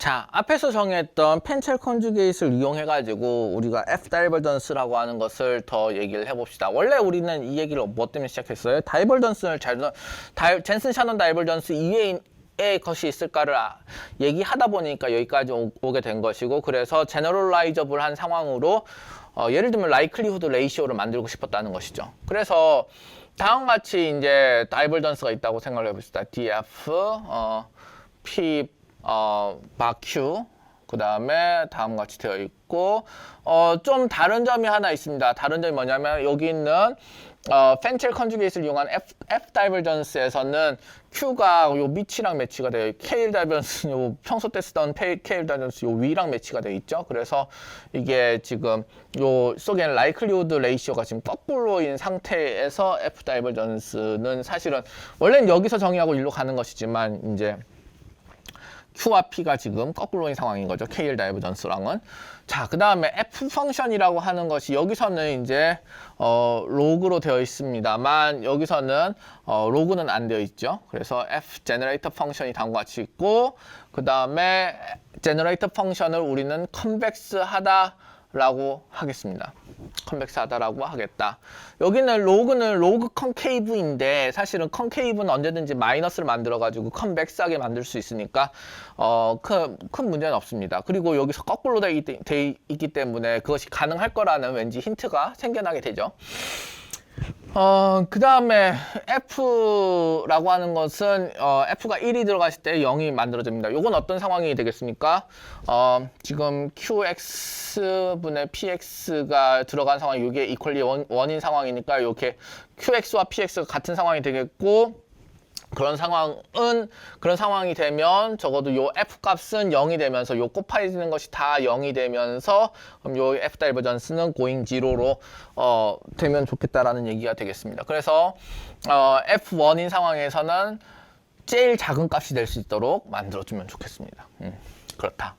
자, 앞에서 정했던 펜첼 컨주게이트를 이용해 가지고 우리가 F 다이버전스라고 하는 것을 더 얘기를 해 봅시다. 원래 우리는 이 얘기를 뭐 때문에 시작했어요? 다이버전스를 잘 다이, 젠슨 샤넌 다이버전스 이외인 의 것이 있을까를 아- 얘기하다 보니까 여기까지 오, 오게 된 것이고 그래서 제너럴라이저블한 상황으로 어, 예를 들면 라이클리후드 레이시오를 만들고 싶었다는 것이죠. 그래서 다음과 같이 이제 다이버전스가 있다고 생각을 해봅시다. df 어, p 어, 바큐 그 다음에 다음과 같이 되어 있고 어, 좀 다른 점이 하나 있습니다. 다른 점이 뭐냐면 여기 있는 어, 펜첼 컨주게이트를 이용한 F, F 다이버전스에서는 Q가 요 밑이랑 매치가 돼요. 있- K 다이버전스는 요 평소 때 쓰던 K 다이버전스 요 위랑 매치가 되어 있죠. 그래서 이게 지금 요 속에는 라이클리우드 레이시오가 지금 거꾸로인 상태에서 F 다이버전스는 사실은 원래는 여기서 정의하고 일로 가는 것이지만 이제 Q와 P가 지금 거꾸로인 상황인 거죠. KL 다이버전스랑은. 자, 그 다음에 F 펑션이라고 하는 것이 여기서는 이제 어, 로그로 되어 있습니다만 여기서는 어, 로그는 안 되어 있죠. 그래서 F 제너레이터 펑션이 다음과 같이 있고 그 다음에 제너레이터 펑션을 우리는 컨벡스 하다 라고 하겠습니다. 컨벡스 하다라고 하겠다. 여기는 로그는 로그 컨케이브인데 사실은 컨케이브는 언제든지 마이너스를 만들어 가지고 컨벡스하게 만들 수 있으니까 어 큰 큰 문제는 없습니다. 그리고 여기서 거꾸로 돼 있기 때문에 그것이 가능할 거라는 왠지 힌트가 생겨나게 되죠. 어, 그 다음에 F라고 하는 것은, 어, F가 1이 들어갔을 때 0이 만들어집니다. 요건 어떤 상황이 되겠습니까? 어, 지금 QX분의 PX가 들어간 상황, 이게 이퀄리 원, 원인 상황이니까 이렇게 QX와 PX가 같은 상황이 되겠고, 그런 상황은 그런 상황이 되면 적어도 요 f 값은 0이 되면서 요 곱해지는 것이 다 0이 되면서 그럼 요 f 다이버전스는 going 0로 어 되면 좋겠다라는 얘기가 되겠습니다. 그래서 어 f1인 상황에서는 제일 작은 값이 될 수 있도록 만들어 주면 좋겠습니다. 음, 그렇다.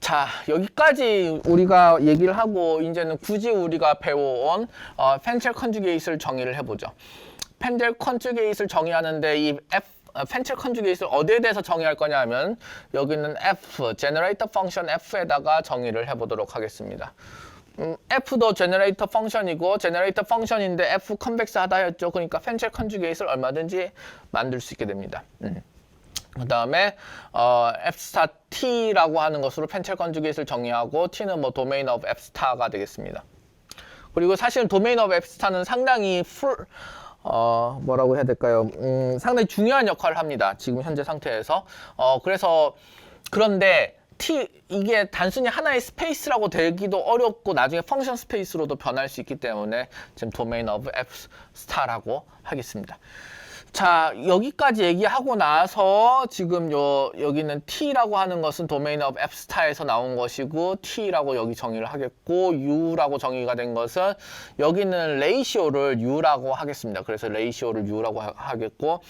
자 여기까지 우리가 얘기를 하고 이제는 굳이 우리가 배워온 어, 펜첼 컨주게이트를 정의를 해보죠. 펜첼 컨주게이트를 정의하는데 이 F 어, 펜첼 컨주게이트를 어디에 대해서 정의할 거냐면 여기는 F, 제너레이터 펑션 F에다가 정의를 해보도록 하겠습니다. 음, F도 제너레이터 펑션이고 제너레이터 펑션인데 F 컨벡스 하다 였죠. 그러니까 펜첼 컨주게이트를 얼마든지 만들 수 있게 됩니다. 음. 그 다음에 어, F 스타 T라고 하는 것으로 펜첼 컨주게이트를 정의하고 T는 뭐 도메인 오브 F 스타가 되겠습니다. 그리고 사실 도메인 오브 F 스타는 상당히 풀 어, 뭐라고 해야 될까요? 음, 상당히 중요한 역할을 합니다. 지금 현재 상태에서. 어, 그래서 그런데 T 이게 단순히 하나의 스페이스라고 되기도 어렵고 나중에 펑션 스페이스로도 변할 수 있기 때문에 지금 도메인 오브 F 스타라고 하겠습니다. 자 여기까지 얘기하고 나서 지금 요 여기는 T라고 하는 것은 도메인 오브 F 스타에서 나온 것이고 T라고 여기 정의를 하겠고 U라고 정의가 된 것은 여기는 레이시오를 U라고 하겠습니다. 그래서 레이시오를 U라고 하, 하겠고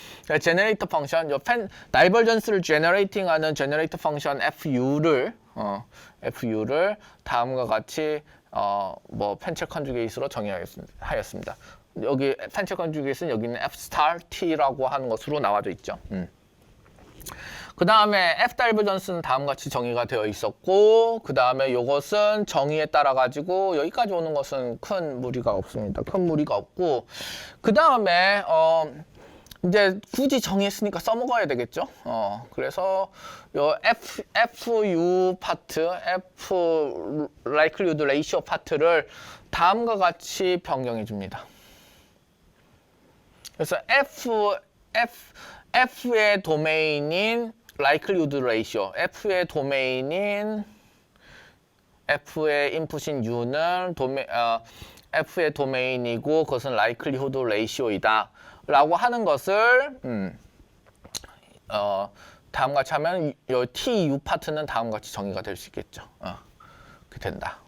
제너레이터 펑션 요 펜, 다이버전스를 제너레이팅하는 제너레이터 펑션 FU를 어, FU를 다음과 같이 어, 뭐 펜첼 컨주게이트로 정의하였습니다. 여기 펜첼 컨주게이트는 여기는 F 스타 T라고 하는 것으로 나와져 있죠. 음. 그 다음에 F 다이버전스는 다음 같이 정의가 되어 있었고 그 다음에 이것은 정의에 따라 가지고 여기까지 오는 것은 큰 무리가 없습니다. 큰 무리가 없고 그 다음에 어 이제 굳이 정의했으니까 써먹어야 되겠죠. 어 그래서 요 F FU 파트 F likelihood ratio 파트를 다음과 같이 변경해 줍니다. 그래서 F, F, F의 도메인인 likelihood ratio, F의 도메인인 F의 인풋인 U는 도메, 어, F의 도메인이고 그것은 likelihood ratio이다. 라고 하는 것을 음, 어, 다음과 같이 하면 이 TU 파트는 다음과 같이 정의가 될 수 있겠죠. 어, 그렇게 된다.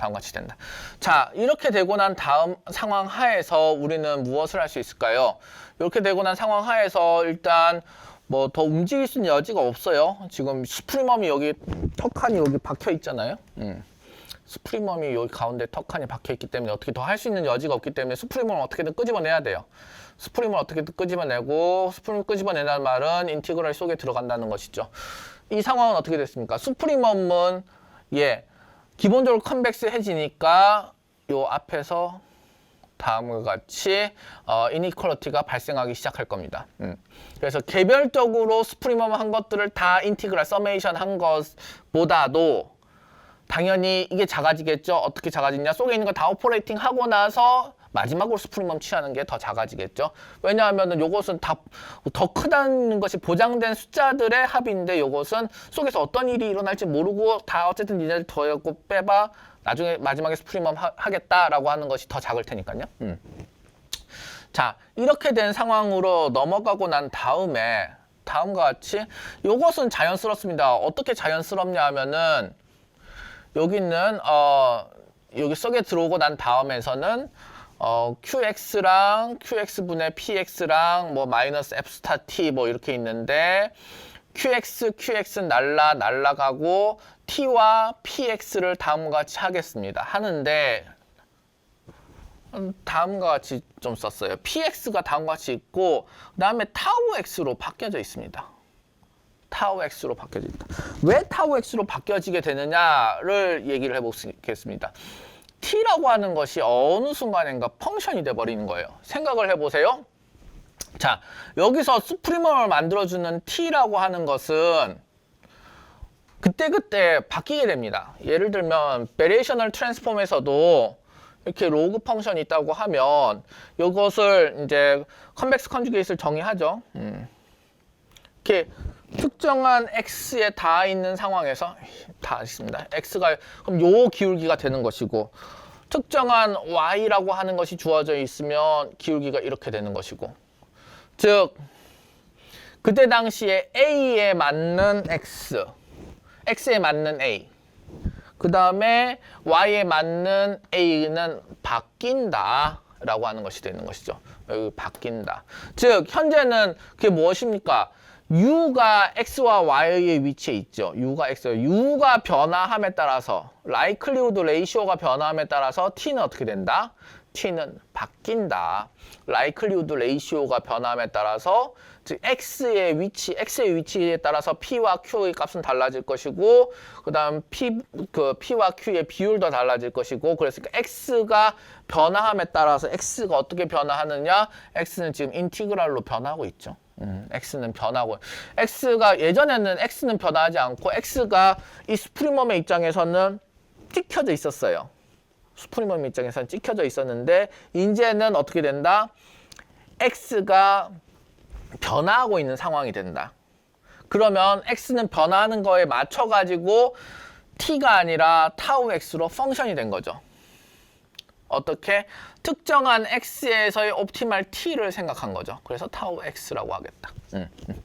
다음과 같이 된다. 자, 이렇게 되고 난 다음 상황 하에서 우리는 무엇을 할 수 있을까요? 이렇게 되고 난 상황 하에서 일단 뭐 더 움직일 수 있는 여지가 없어요. 지금 스프리멈이 여기 턱칸이 여기 박혀 있잖아요. 음. 스프리멈이 여기 가운데 턱칸이 박혀 있기 때문에 어떻게 더 할 수 있는 여지가 없기 때문에 스프리멈을 어떻게든 끄집어내야 돼요. 스프림을 어떻게든 끄집어내고 스프림 끄집어내는 말은 인티그럴 속에 들어간다는 것이죠. 이 상황은 어떻게 됐습니까? 수프리멈은 예 기본적으로 컨벡스 해지니까 요 앞에서 다음과 같이 어, 이니퀄리티가 발생하기 시작할 겁니다. 음. 그래서 개별적으로 스프리멈 한 것들을 다 인티그랄 서메이션 한 것보다도 당연히 이게 작아지겠죠. 어떻게 작아지냐? 속에 있는 거 다 오퍼레이팅 하고 나서 마지막으로 스프링멈 취하는 게 더 작아지겠죠. 왜냐하면은 요것은 다 더 크다는 것이 보장된 숫자들의 합인데 요것은 속에서 어떤 일이 일어날지 모르고 다 어쨌든 니네들 더하고 빼봐 나중에 마지막에 스프링멈 하, 하겠다라고 하는 것이 더 작을 테니까요. 음. 자 이렇게 된 상황으로 넘어가고 난 다음에 다음과 같이 요것은 자연스럽습니다. 어떻게 자연스럽냐 하면은 여기 있는 어 여기 속에 들어오고 난 다음에서는 어 qx랑 qx분의 px랑 뭐 마이너스 f 스타 t 뭐 이렇게 있는데 qx qx 날라 날라가고 t와 px를 다음과 같이 하겠습니다. 하는데 음, 다음과 같이 좀 썼어요. px가 다음과 같이 있고 그 다음에 타우 x로 바뀌어져 있습니다. 타우 x로 바뀌어져 있다. 왜 타우 x로 바뀌어지게 되느냐를 얘기를 해보겠습니다. T라고 하는 것이 어느 순간인가 펑션이 돼 버리는 거예요. 생각을 해보세요. 자, 여기서 스프리머를 만들어주는 t라고 하는 것은 그때그때 바뀌게 됩니다. 예를 들면 베리에이셔널 트랜스폼에서도 이렇게 로그 펑션이 있다고 하면 이것을 이제 컨벡스 컨주게이트를 정의하죠. 음. 이렇게 특정한 x에 닿아 있는 상황에서 다 있습니다. x가 그럼 요 기울기가 되는 것이고 특정한 y라고 하는 것이 주어져 있으면 기울기가 이렇게 되는 것이고 즉 그때 당시에 a에 맞는 x, x에 맞는 a 그 다음에 y에 맞는 a는 바뀐다 라고 하는 것이 되는 것이죠. 여기 바뀐다. 즉 현재는 그게 무엇입니까? U가 x와 y의 위치에 있죠. u가 x, u가 변화함에 따라서 likelihood ratio가 변화함에 따라서 t는 어떻게 된다? t는 바뀐다. likelihood ratio가 변화함에 따라서 즉 x의 위치, x의 위치에 따라서 p와 q의 값은 달라질 것이고 그다음 p 그 p와 q의 비율도 달라질 것이고 그랬으니까 x가 변화함에 따라서 x가 어떻게 변화하느냐? x는 지금 인티그랄로 변하고 있죠. 음, x는 변하고 x가 예전에는 x는 변하지 않고 x가 이 스프리멈의 입장에서는 찍혀져 있었어요. 스프리멈 입장에서는 찍혀져 있었는데 이제는 어떻게 된다? x가 변화하고 있는 상황이 된다. 그러면 x는 변화하는 거에 맞춰 가지고 t가 아니라 타우 x로 펑션이 된 거죠. 어떻게 특정한 x에서의 옵티말 t를 생각한 거죠. 그래서 타우 x라고 하겠다. 음, 음.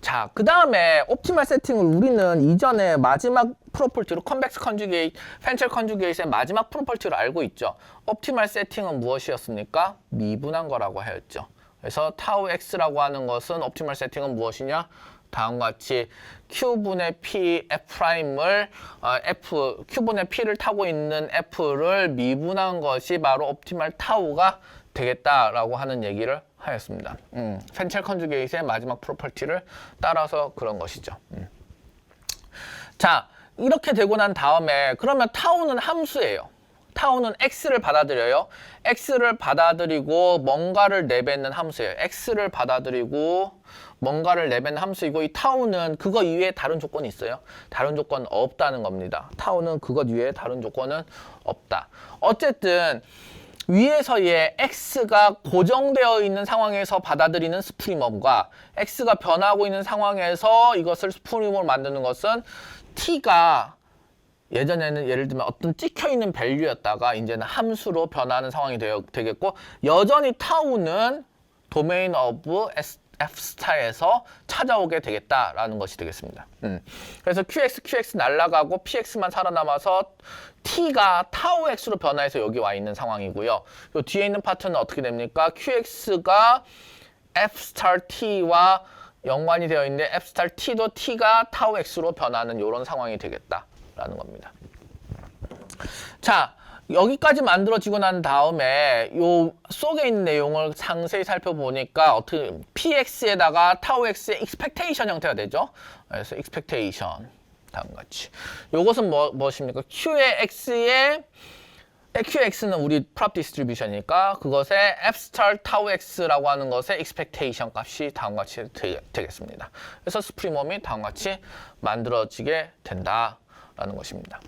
자, 그 다음에 옵티말 세팅을 우리는 이전에 마지막 프로퍼티로 컨벡스 컨주게이트, 펜첼 컨주게이트의 마지막 프로퍼티로 알고 있죠. 옵티말 세팅은 무엇이었습니까? 미분한 거라고 하였죠. 그래서 타우 x라고 하는 것은 옵티말 세팅은 무엇이냐? 다음과 같이 q분의 p f'을 어, f q분의 p를 타고 있는 f를 미분한 것이 바로 옵티말 타우가 되겠다라고 하는 얘기를 하였습니다. 음, 펜첼 컨주게이트의 마지막 프로퍼티를 따라서 그런 것이죠. 음. 자, 이렇게 되고 난 다음에 그러면 타우는 함수예요. 타우는 x를 받아들여요. x를 받아들이고 뭔가를 내뱉는 함수예요. x를 받아들이고 뭔가를 내뱉는 함수이고 이 타우는 그거 이외에 다른 조건이 있어요. 다른 조건 없다는 겁니다. 타우는 그것 이외에 다른 조건은 없다. 어쨌든 위에서의 x가 고정되어 있는 상황에서 받아들이는 스프리멈과 x가 변하고 있는 상황에서 이것을 스프리멈을 만드는 것은 t가 예전에는 예를 들면 어떤 찍혀 있는 밸류였다가 이제는 함수로 변하는 상황이 되어, 되겠고 여전히 타우는 도메인 오브 F 스타에서 찾아오게 되겠다라는 것이 되겠습니다. 음. 그래서 QX, QX 날라가고 PX만 살아남아서 T가 타우 X로 변화해서 여기 와 있는 상황이고요. 요 뒤에 있는 파트는 어떻게 됩니까? QX가 F 스타 T와 연관이 되어 있는데 F 스타 T도 T가 타우 X로 변하는 이런 상황이 되겠다 라는 겁니다. 자, 여기까지 만들어지고 난 다음에 요 속에 있는 내용을 상세히 살펴보니까 어떻게 px에다가 tau x의 expectation 형태가 되죠. 그래서 expectation 다음 같이. 요것은 뭐 무엇입니까? q의 x의 QX는 우리 prop distribution이니까 그것의 F star tau x라고 하는 것의 expectation 값이 다음과 같이 되, 되겠습니다. 그래서 스프리멈이 다음과 같이 만들어지게 된다 라는 것입니다.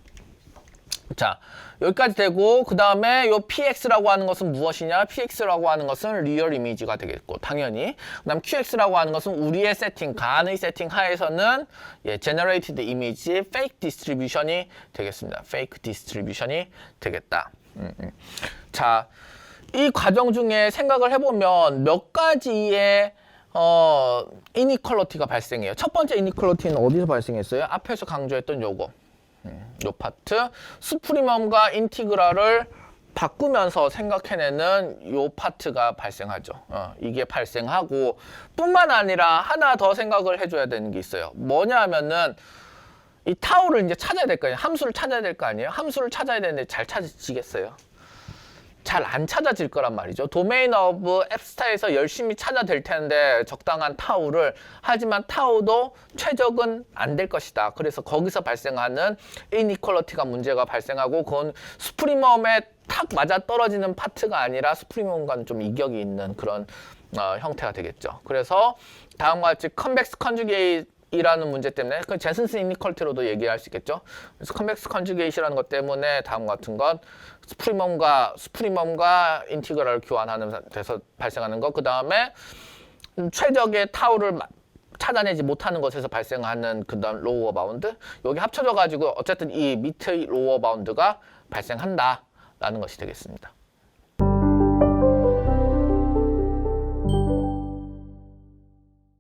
자, 여기까지 되고 그 다음에 요 PX라고 하는 것은 무엇이냐? PX라고 하는 것은 리얼 이미지가 되겠고 당연히 그 다음 QX라고 하는 것은 우리의 세팅, 간의 세팅 하에서는 예, generated image fake distribution이 되겠습니다. fake distribution이 되겠다. 음, 음. 자, 이 과정 중에 생각을 해보면 몇 가지의 어, inequality가 발생해요. 첫 번째 inequality는 어디서 발생했어요? 앞에서 강조했던 요거. 요 파트 스프리멈과 인티그랄을 바꾸면서 생각해내는 요 파트가 발생하죠. 어, 이게 발생하고 뿐만 아니라 하나 더 생각을 해줘야 되는 게 있어요. 뭐냐 하면은 이 타우를 이제 찾아야 될거 아니에요. 함수를 찾아야 될 거 아니에요. 함수를 찾아야 되는데 잘 찾아지겠어요? 잘 안 찾아질 거란 말이죠. 도메인 오브 앱스타에서 열심히 찾아댈 텐데 적당한 타우를 하지만 타우도 최적은 안 될 것이다. 그래서 거기서 발생하는 이니퀄리티가 문제가 발생하고 그건 스프리멈에 탁 맞아 떨어지는 파트가 아니라 스프리멈과는 좀 이격이 있는 그런 어, 형태가 되겠죠. 그래서 다음과 같이 컨벡스 컨주게이트 이라는 문제 때문에 그 제슨스 이니퀄티로도 얘기할 수 있겠죠. 그래서 컨벡스 컨주게이시라는 것 때문에 다음 같은 것 스프리멈과 스프리멈과 인티그랄을 교환하는 데서 발생하는 것. 그 다음에 최적의 타우를 마- 찾아내지 못하는 것에서 발생하는 그다음 로우어 바운드 여기 합쳐져 가지고 어쨌든 이 밑의 로우어 바운드가 발생한다라는 것이 되겠습니다.